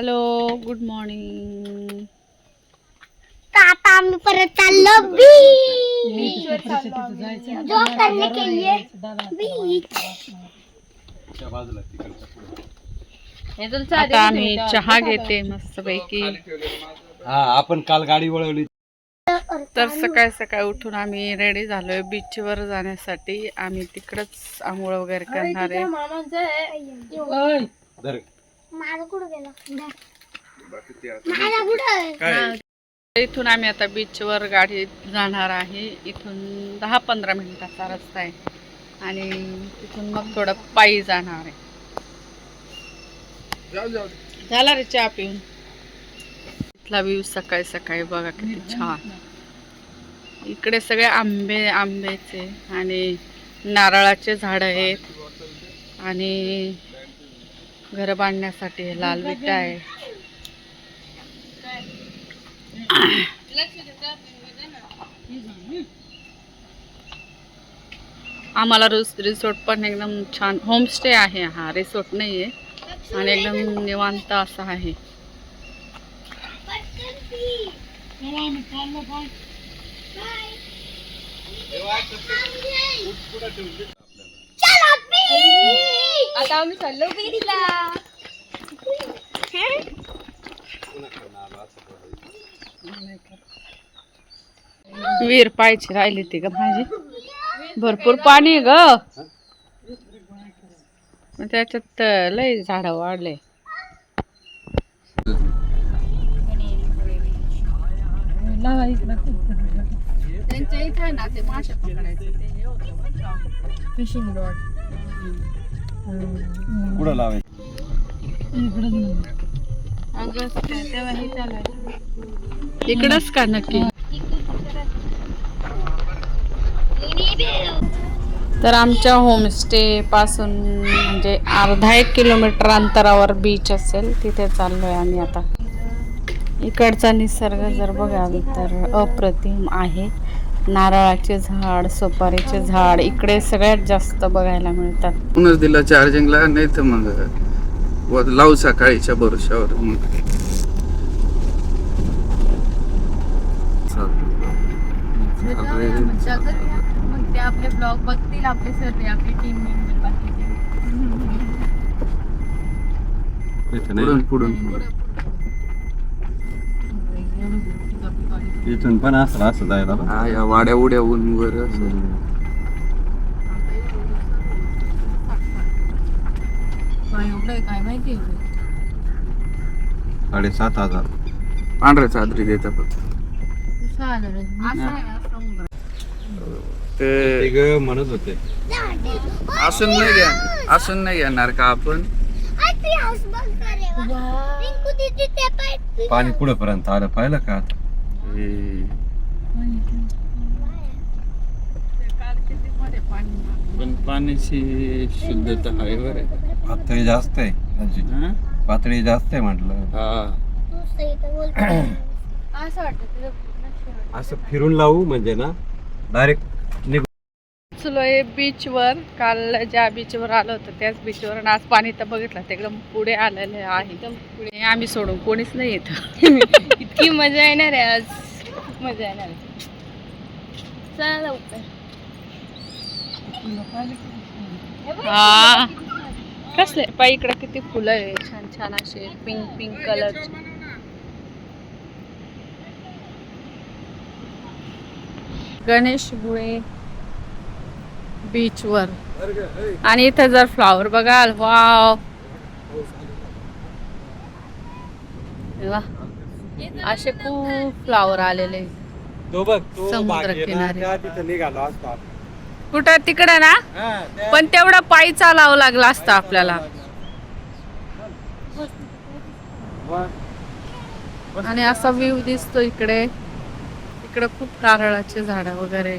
Hello good morning. आता आम्ही परत चाललो बीच जो करने के लिए बीच आता आम्ही चहा घेते मस्त पैकी. हा आपण काल गाडी वळवली. तर सकाळी सकाळी उठून आम्ही रेडी झालोय बीचवर जाण्यासाठी. आम्ही तिकडच आंघोळ वगैरे करणार आहे. धर. माझा कुठं गेला? माझा कुठं इथून आम्ही आता बीचवर गाडी जाणार आहे. इथून दहा पंधरा मिनिटाचा रस्ता आहे. आणि तिथून मग थोडं पायी जाणार आहे. झाला रे चहा पिऊन. इथला व्ह्यू सकाळी सकाळी बघा किती छान. इकडे सगळे आंबे आंब्याचे आणि नारळाचे झाड आहेत. आणि घर बांधण्यासाठी लाल विटा आहे. आम्हाला रोज रिसोर्ट पण एकदम छान. होमस्टे आहे हा. रिसोर्ट नाही आहे आणि एकदम निवांत असा आहे. आता आम्ही चाललो बीचला विहीर पायची राहिली ती ग माझी. भरपूर पाणी आहे ग. त्याच्यात लय झाड वाढले. त्यांच्या इथे आहे ना ते मासे पकडायचे. ते हे होतं फिशिंग रॉड कुठं लावायचं? इकडंच का नक्की? तर आमच्या होमस्टे पासून म्हणजे अर्धा एक किलोमीटर अंतरावर बीच असेल तिथे चाललोय आम्ही आता. इकडचा निसर्ग जर बघाल तर अप्रतिम आहे. नारळाचे झाड सुपारीचे झाड इकडे सगळ्यात जास्त बघायला मिळतात. म्हणूनच दिला चार्जिंगला नाही तर मग लावू सकाळीच्या भरोशावर मग. मग ते आपले ब्लॉग बघतील आपले सर्व आपली टीम मेंबर बाकीचे. पुढून पुढून इथून पण असं असं जायला बा. हा या वाड्या उड्या ऊन वर असं. एवढं काय माहिती साडेसात हजार. पांढऱ्या चादरी देता फक्त ते म्हणत होते. असून नाही घ्या असून नाही घेणार का आपण? हाऊस बघ करे रिंकू दीदी ते पाय पाणी पुढे पर्यंत आलं पाहिलं का आता? पण पाण्याची शुद्धता आहे बरं पातळी जास्त आहे त्याची. हा? पातळी जास्त आहे म्हटलं हा असं वाटतं फिरून लावू म्हणजे ना डायरेक्ट पोचलोय बीचवर काल ज्या बीचवर आलो होतो त्याच बीचवर आणि आज पाणी तर बघितलं ते एकदम पुढे आलेले आहे. एकदम पुढे. आम्ही सोडून कोणीच नाही येत. इतकी मजा येणार आहे आज. खूप मजा येणार आहे. चला लवकर. हा. कसले? पाय इकडे किती फुलं आहे. छान छान असे पिंक पिंक कलर गणेश बुळे बीचवर. आणि इथं जर फ्लावर बघाल वाव. वा. असे खूप फ्लावर आलेले समुद्र किनारी. कुठं? तिकडं ना? पण तेवढं पायी चालावं लागलं असतं आपल्याला. आणि असा व्ह्यू दिसतो इकडे. इकडे खूप नारळाचे झाड वगैरे.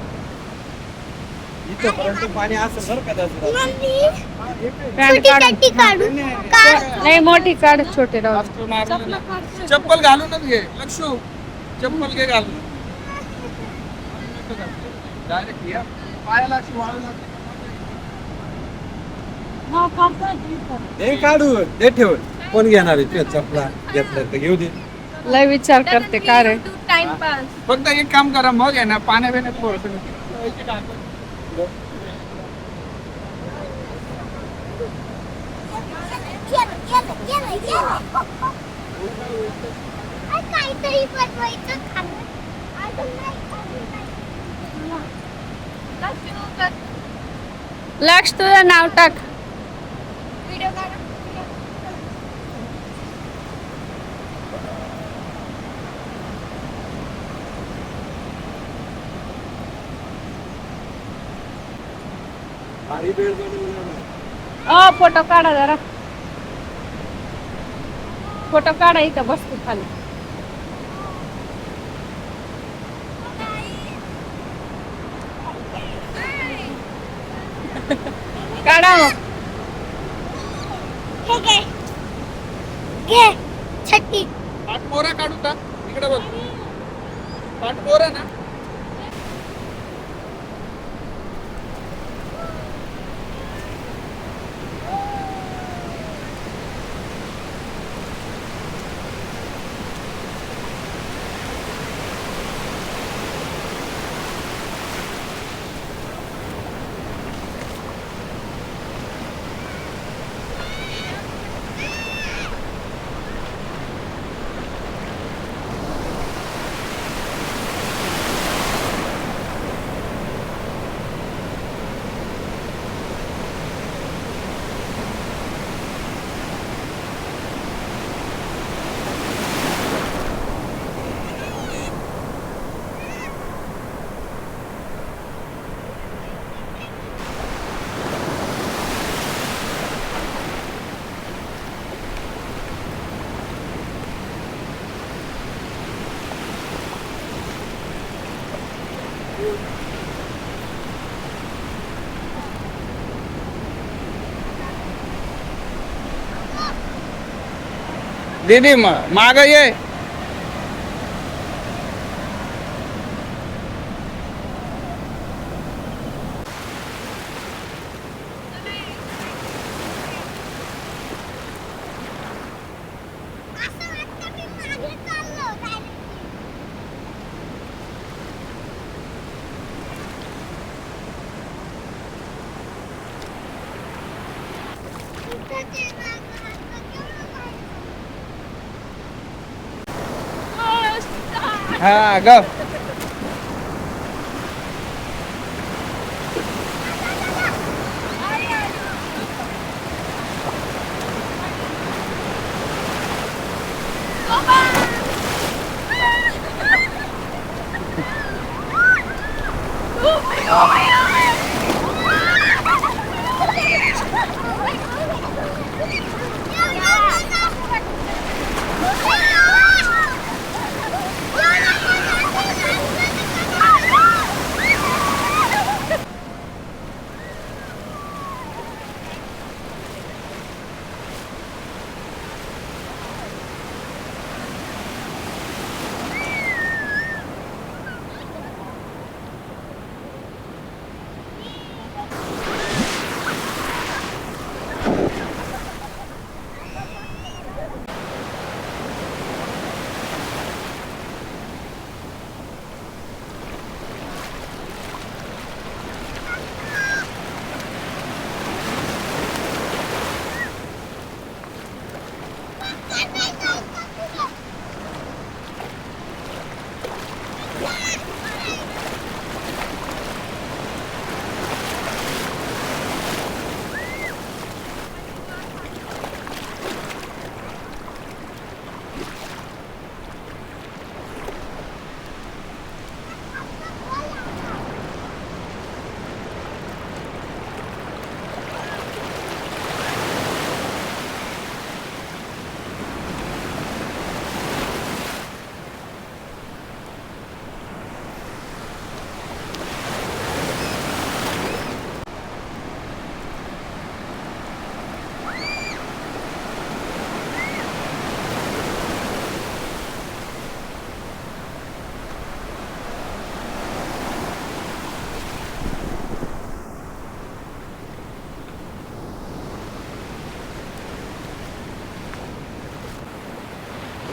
इथंपर्यंत पाणी असं बरं का त्याचं. पॅन्ट काढ. नाही मोठी काढ छोटे राहू दे. चप्पल घालूनच घे. लक्षू चप्पल घे. घालून. डायरेक्ट या. पायाला अशी वाळू लागते. हे काढू ते ठेव कोण घेणार आहे तुझ्या चपला? घेतलं तर घेऊ दे. लय विचार करते का रे? टाइमपास फक्त एक काम करा मग आहे ना पाण्या बिण्यात थोडंसं काहीतरी बनवायचं खाणं अजून नाही लक्ष तुझं नाव टाक. व्हिडिओ काढा भारी बेळ बनवलं ना. अ फोटो काढा जरा. फोटो काढा इथं बसतो खाली. काढा मग. पाठमोरा काढू का? इकडे बघ. पाठमोरा ना? दीदी माग ये असं वाटतं मी मागे चाललो direct. इथं ते मागं हात केवढं भारी. हा ग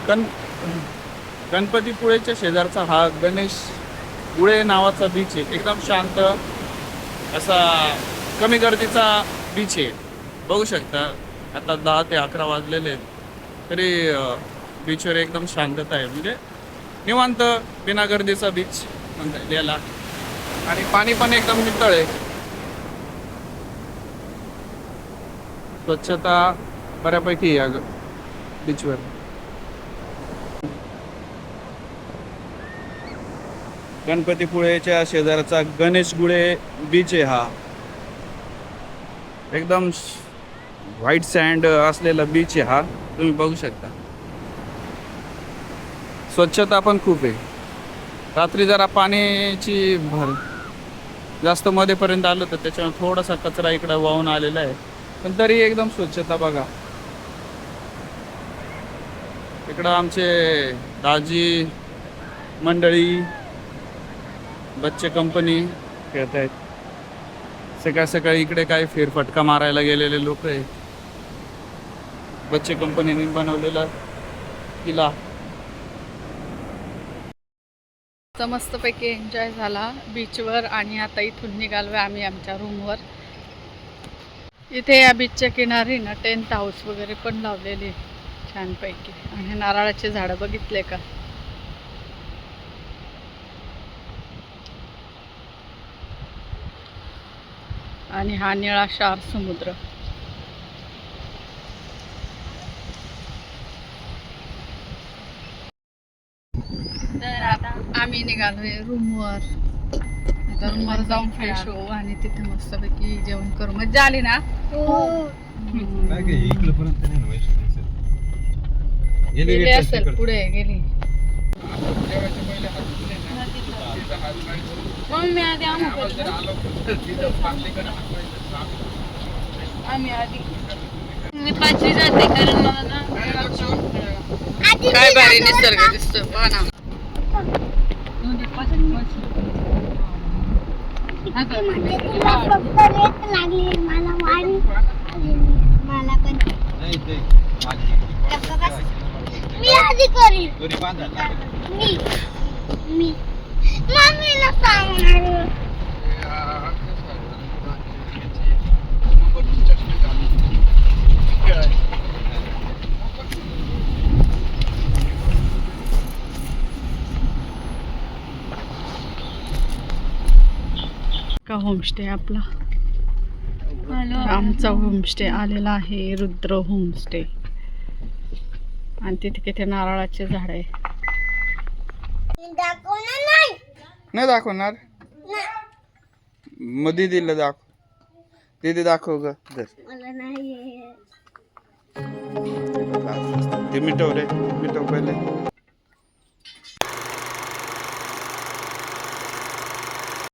गण गणपतीपुळेच्या शेजारचा हा गणेश पुळे नावाचा बीच आहे. एकदम शांत असा कमी गर्दीचा बीच आहे. बघू शकता आता दहा ते अकरा वाजलेले आहेत तरी बीचवर एकदम शांतता आहे. म्हणजे निवांत बिना गर्दीचा बीच म्हणता याला. आणि पाणी पण एकदम नितळ आहे. स्वच्छता बऱ्यापैकी या बीचवर गणपतीपुळेच्या शेजारचा गणेश गुळे बीच आहे हा. एकदम व्हाईट सँड असलेला बीच आहे हा. तुम्ही बघू शकता. स्वच्छता पण खूप आहे. रात्री जरा पाण्याची भर जास्त मध्येपर्यंत आलं तर त्याच्यामुळे थोडासा कचरा इकडं वाहून आलेला आहे. पण तरी एकदम स्वच्छता बघा. इकडं आमचे दाजी मंडळी बच्चे कंपनी खेळत आहेत. सकाळ सकाळी इकडे काय फेरफटका मारायला गेलेले लोक आहे बच्चे कंपनीने बनवलेला किल्ला. मस्तपैकी एन्जॉय झाला बीचवर आणि आता इथून निघालो आहे आम्ही आमच्या रूमवर इथे या बीचच्या किनारी ना टेंट हाऊस वगैरे पण लावलेली छानपैकी. आणि नारळाचे झाडं बघितले का? आणि हा निळा शार समुद्र. तर आता आम्ही निघालोय रूमवर आता रूमवर जाऊन फ्रेश होऊ आणि तिथे मस्तपैकी जेवण करू. मजा आली ना? वैष्णव गेली गेली असेल पुढे गेली. मम्मी आधी आम्ही आधी. मी पाचवी जाते कारण मला ना काय भारी निसर्ग बरं का? दिसतोय पहा ना. ते म्हणते तुला फक्त रेत लागली मला आली. मला पण. मी आधी करीन. मी मी. मम्मीला सांगणार का होमस्टे आपला? आमचा होमस्टे आलेला आहे रुद्र होमस्टे आणि तिथे किती नारळाचे झाड आहे. नाही दाखवणार? मग दीदीला दाखव. दीदी दाखव ग. ते मिटव रे. मिटव पहिले.